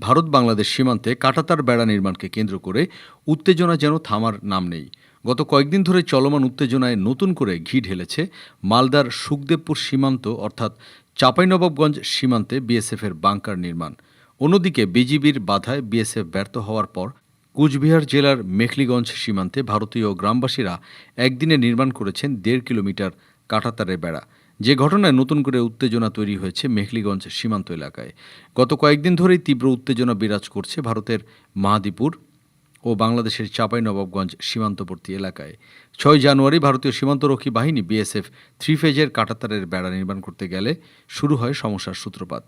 ভারত বাংলাদেশ সীমান্তে কাটাতার বেড়া নির্মাণকে কেন্দ্র করে উত্তেজনা যেন থামার নাম নেই। গত কয়েকদিন ধরে চলমান উত্তেজনায় নতুন করে ঘি ঢেলেছে মালদার সুখদেবপুর সীমান্ত, অর্থাৎ চাঁপাইনবাবগঞ্জ সীমান্তে বিএসএফের বাংকার নির্মাণ। অন্যদিকে বিজিবির বাধায় বিএসএফ ব্যর্থ হওয়ার পর কুচবিহার জেলার মেখলিগঞ্জ সীমান্তে ভারতীয় গ্রামবাসীরা একদিনে নির্মাণ করেছেন দেড় কিলোমিটার কাঁটাতারের বেড়া। যে ঘটনায় নতুন করে উত্তেজনা তৈরি হয়েছে মেখলিগঞ্জ সীমান্ত এলাকায়। গত কয়েকদিন ধরেই তীব্র উত্তেজনা বিরাজ করছে ভারতের মাহাদীপুর ও বাংলাদেশের চাঁপাইনবাবগঞ্জ সীমান্তবর্তী এলাকায়। ছয় জানুয়ারি ভারতীয় সীমান্তরক্ষী বাহিনী বিএসএফ থ্রি ফেজের কাটাতারের বেড়া নির্মাণ করতে গেলে শুরু হয় সমস্যার সূত্রপাত।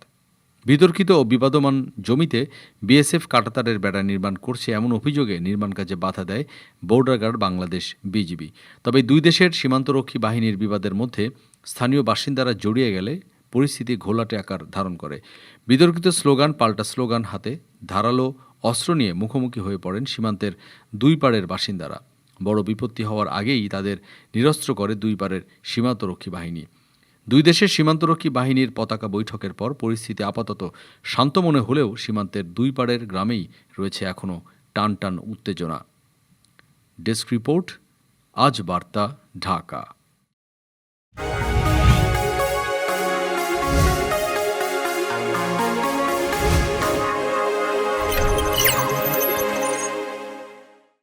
বিতর্কিত ও বিবাদমান জমিতে বিএসএফ কাটাতারের বেড়া নির্মাণ করছে এমন অভিযোগে নির্মাণ কাজে বাধা দেয় বর্ডার গার্ড বাংলাদেশ বিজিবি। তবে দুই দেশের সীমান্তরক্ষী বাহিনীর বিবাদের মধ্যে স্থানীয় বাসিন্দারা জড়িয়ে গেলে পরিস্থিতি ঘোলাটে আকার ধারণ করে। বিতর্কিত স্লোগান পাল্টা স্লোগান হাতে ধারালো অস্ত্র নিয়ে মুখোমুখি হয়ে পড়েন সীমান্তের দুই পাড়ের বাসিন্দারা। বড় বিপত্তি হওয়ার আগেই তাদের নিরস্ত্র করে দুই পাড়ের সীমান্তরক্ষী বাহিনী। দুই দেশের সীমান্তরক্ষী বাহিনীর পতাকা বৈঠকের পর পরিস্থিতি আপাতত শান্ত মনে হলেও সীমান্তের দুই পাড়ের গ্রামেই রয়েছে এখনও টান টান উত্তেজনা। ডেস্ক রিপোর্ট, আজ বার্তা, ঢাকা।